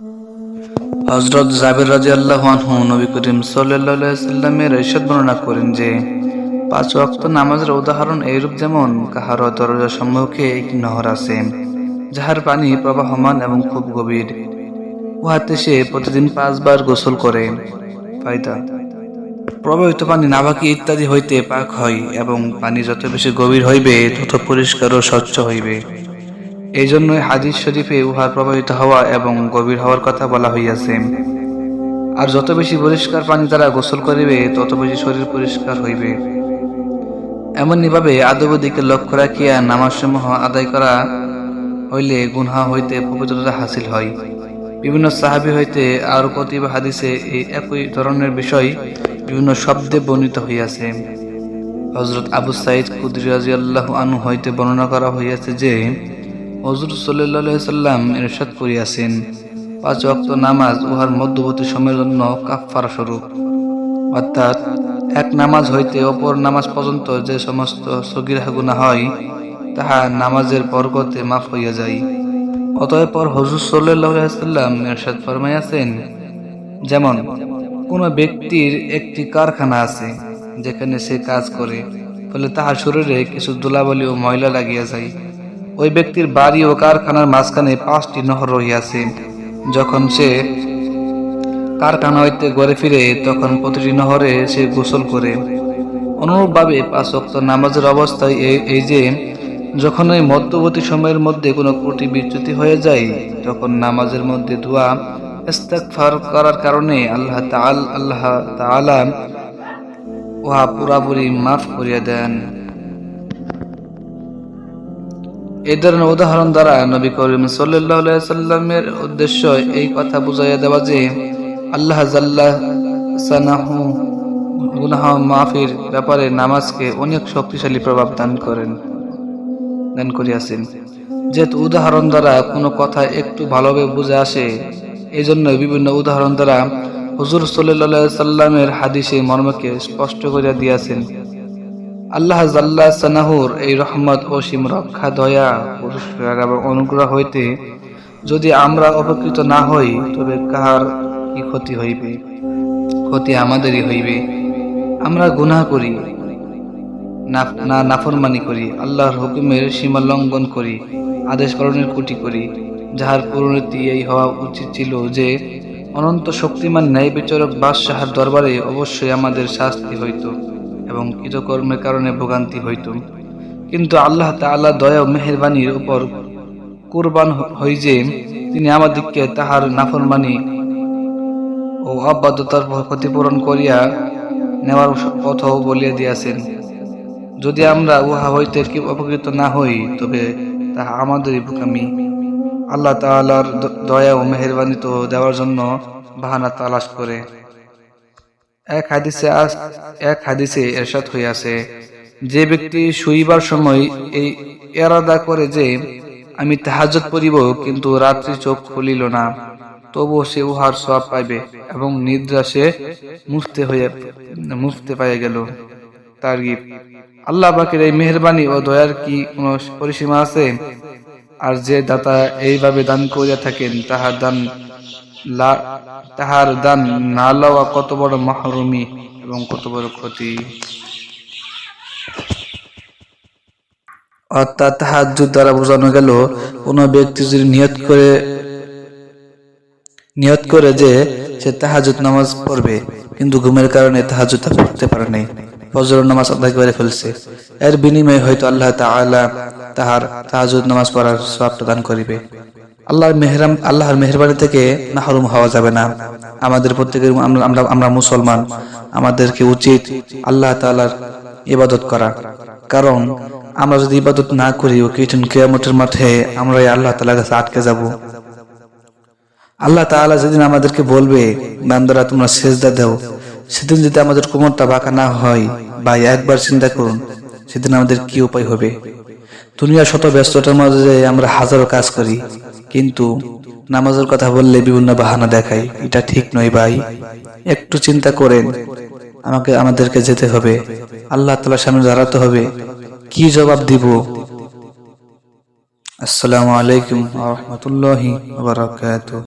হজরত জাবির রাজি আল্লাহ আনহু নবী করিম সাল্লামের ঐশদ বর্ণনা করেন যে, পাঁচ অক্ত নামাজের উদাহরণ এইরূপ যেমন কাহার দরজা সম্মুখে একটি নহর আছে, যাহার পানি প্রবাহমান এবং খুব গভীর। উহাতে সে প্রতিদিন পাঁচবার গোসল করে। প্রবাহিত পানি নাভাকি ইত্যাদি হইতে পাক হয় এবং পানি যত বেশি গভীর হইবে, তত পরিষ্কার ও স্বচ্ছ হইবে। এই জন্যই হাদিস শরীফে উহার প্রবাহিত হওয়া এবং গভীর হওয়ার কথা বলা হইয়াছে। আর যত বেশি পরিষ্কার পানি দ্বারা গোসল করিবে, তত বেশি শরীর পরিষ্কার হইবে। এমনইভাবে আদব দিকে লক্ষ্য রাখিয়া নামাজসমূহ আদায় করা হইলে গুনহা হইতে পবিত্রতা হাসিল হয়। বিভিন্ন সাহাবি হইতে আর কতিব হাদিসে এই একই ধরনের বিষয় বিভিন্ন শব্দে বর্ণিত হইয়াছে। হজরত আবু সাইদ কুদরিয়াজিয়াল্লাহ আনু হইতে বর্ণনা করা হইয়াছে যে হজরত সাল্লাহ সাল্লাম এরশাদ করিয়াছেন। পাঁচ অক্ত নামাজ উহার মধ্যবর্তী সময়ের জন্য কাফার স্বরূপ। অর্থাৎ এক নামাজ হইতে অপর নামাজ পর্যন্ত যে সমস্ত সগিরা গুণা হয়, তাহা নামাজের বরকতে মাফ হইয়া যায়। অতএব হজরত সাল্লাম এরশাদ ফরমাইয়াছেন, যেমন, কোনো ব্যক্তির একটি কারখানা আছে, যেখানে সে কাজ করে, ফলে তাহার শরীরে কিছু ধুলাবলি ও ময়লা লাগিয়া যায়। ওই ব্যক্তির বাড়ি ও কারখানার মাঝখানে পাঁচটি নহর রহিয়াছে। যখন সে কারখানা হইতে ঘরে ফিরে, তখন প্রতিটি নহরে সে গোসল করে। অনুরূপভাবে পাঁচ ওয়াক্ত নামাজের অবস্থায় এই- যে, যখন ওই মধ্যবর্তী সময়ের মধ্যে কোনো ত্রুটি বিচ্যুতি হয়ে যায়, তখন নামাজের মধ্যে ধোয়া ইস্তেগফার করার কারণে আল্লাহ তাআল, আল্লাহ তাআলা উহা পুরাপুরি মাফ করিয়া দেন। এই ধরনের উদাহরণ দ্বারা নবী করিম সাল্লামের উদ্দেশ্য এই কথা বুঝাইয়া দেওয়া যে আল্লাহ গুনাহ মাফির ব্যাপারে নামাজকে অনেক শক্তিশালী প্রভাব দান করেন, দান করিয়াছেন। যেহেতু উদাহরণ দ্বারা কোনো কথা একটু ভালোভাবে বুঝে আসে এই জন্য বিভিন্ন উদাহরণ দ্বারা হুজুর সাল্লাহ সাল্লামের হাদিসে মর্মকে স্পষ্ট করিয়া দিয়াছেন। আল্লাহ জাল্লা সানাহুর এই রহমত ও সীম রক্ষা, দয়া, পুরস্কার এবং অনুগ্রহ হইতে যদি আমরা অপকৃত না হই, তবে কাহার কি ক্ষতি হইবে? ক্ষতি আমাদেরই হইবে। আমরা গুনাহ করি, না নাফরমানি করি, আল্লাহর হুকুমের সীমা লঙ্ঘন করি, আদেশ পালনের কুটি করি, যাহার পরিণতি এই হওয়া উচিত ছিল যে, অনন্ত শক্তিমান ন্যায় বিচারক বাদশাহার দরবারে অবশ্যই আমাদের শাস্তি হইত। এবং কৃতকর্মের কারণে ভোগান্তি হইত। কিন্তু আল্লাহ তাআলা দয়া ও মেহেরবানির উপর কুরবান হই যে তিনি আমাদিগকে তাহার নাফরমানি ও অবাধ্যতার ক্ষতিপূরণ করিয়া নেওয়ার পথও বলিয়া দিয়াছেন। যদি আমরা উহা হইতে অপকৃত না হই, তবে তাহা আমাদেরই বোকামি। আল্লাহ তাআলার দ- দয়া ও মেহেরবানি তো দেওয়ার জন্য বাহানা তালাশ করে। এক হাদিসে এক হাদিসে এরশাদ হইয়াছে, যে ব্যক্তি শুইবার সময় এই এরাদা করে যে, আমি তাহাজ্জুদ পড়িব, কিন্তু রাত্রি চোখ খুলিল না তবুও সে উহার সব পাইবে এবং নিদ্রা সে মুফতে হয়ে মুফতে পাইয়া গেল। তার গিফ আল্লাহ পাকের এই মেহেরবানি ও দয়ার কি কোনো পরিসীমা আছে? আর যে দাতা এইভাবে দান করিয়া থাকেন, তাহার দান তাহার দান না লওয়া কত বড় মাহরুমি এবং কত বড় ক্ষতি। অর্থাৎ তাহাজ্জুদ দ্বারা বোঝানো গেল, কোনো ব্যক্তি যদি নিয়ত করে নিয়ত করে যে সে তাহাজুদ নামাজ পড়বে, কিন্তু ঘুমের কারণে তাহাজুদ পড়তে পারে নাই ফজর নামাজ আদায় করে ফেলছে। এর বিনিময়ে হয়তো আল্লাহ তাআলা তাহার তাহাজুদ নামাজ পড়ার সওয়াব প্রদান করিবে। আল্লাহর মেহরাম, আল্লাহর মেহেরবানি থেকে মাহরুম হওয়া যাবে না। আমাদের প্রত্যেকের আমরা আমরা মুসলমান। আমাদেরকে উচিত আল্লাহ তাআলার ইবাদত করা। কারণ আমরা যদি ইবাদত না করি ও কঠিন কিয়ামতের মাঠে আমরা আল্লাহ তাআলার কাছে আটকে যাব। আল্লাহ তাআলা যেদিন আমাদেরকে বলবে, বান্দারা তোমরা সেজদা দেও, সেদিন যদি আমাদের কোমরটা বাঁকা না হয়, বা একবার চিন্তা করুন, সেদিন আমাদের কি উপায় হবে? দুনিয়ার শত ব্যস্ততার মাঝে আমরা হাজারো কাজ করি। কিন্তু নামাজের কথা বললে বিভিন্ন বাহানা দেখায়, এটা ঠিক নয় ভাই। একটু চিন্তা করেন। আমাকে, আমাদেরকে যেতে হবে। আল্লাহ তালার সামনে দাঁড়াতে হবে। কি জবাব দিব? আসসালামু আলাইকুম রহমতুল্লাহ